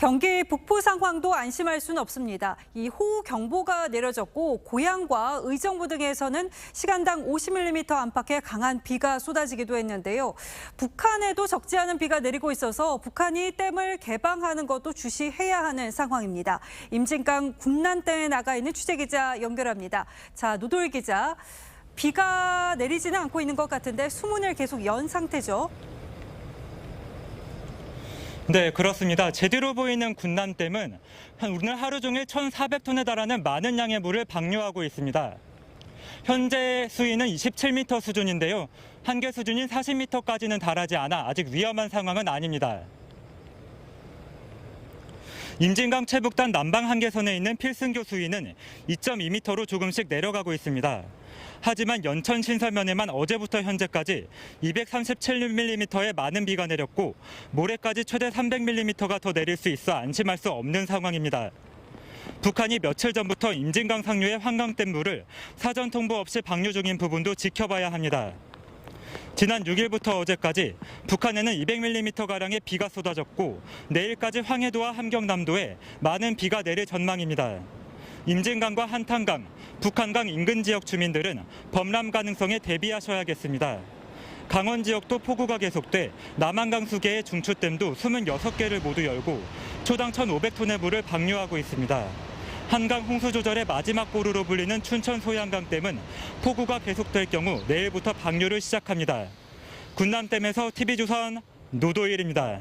경기 북부 상황도 안심할 수는 없습니다. 이 호우 경보가 내려졌고 고양과 의정부 등에서는 시간당 50mm 안팎의 강한 비가 쏟아지기도 했는데요. 북한에도 적지 않은 비가 내리고 있어서 북한이 댐을 개방하는 것도 주시해야 하는 상황입니다. 임진강 군난댐에 나가 있는 취재 기자 연결합니다. 자, 노돌 기자. 비가 내리지는 않고 있는 것 같은데 수문을 계속 연 상태죠. 네, 그렇습니다. 제대로 보이는 군남댐은 한 오늘 하루 종일 1,400톤에 달하는 많은 양의 물을 방류하고 있습니다. 현재 수위는 27m 수준인데요. 한계 수준인 40m까지는 달하지 않아 아직 위험한 상황은 아닙니다. 임진강 최북단 남방 한계선에 있는 필승교 수위는 2.2m로 조금씩 내려가고 있습니다. 하지만 연천 신설면에만 어제부터 현재까지 237mm의 많은 비가 내렸고 모레까지 최대 300mm가 더 내릴 수 있어 안심할 수 없는 상황입니다. 북한이 며칠 전부터 임진강 상류의 환강댐 물을 사전 통보 없이 방류 중인 부분도 지켜봐야 합니다. 지난 6일부터 어제까지 북한에는 200mm가량의 비가 쏟아졌고 내일까지 황해도와 함경남도에 많은 비가 내릴 전망입니다. 임진강과 한탄강, 북한강 인근 지역 주민들은 범람 가능성에 대비하셔야겠습니다. 강원 지역도 폭우가 계속돼 남한강 수계의 중추댐도 26개를 모두 열고 초당 1,500톤의 물을 방류하고 있습니다. 한강 홍수 조절의 마지막 보루로 불리는 춘천 소양강댐은 폭우가 계속될 경우 내일부터 방류를 시작합니다. 군남댐에서 TV조선 노도일입니다.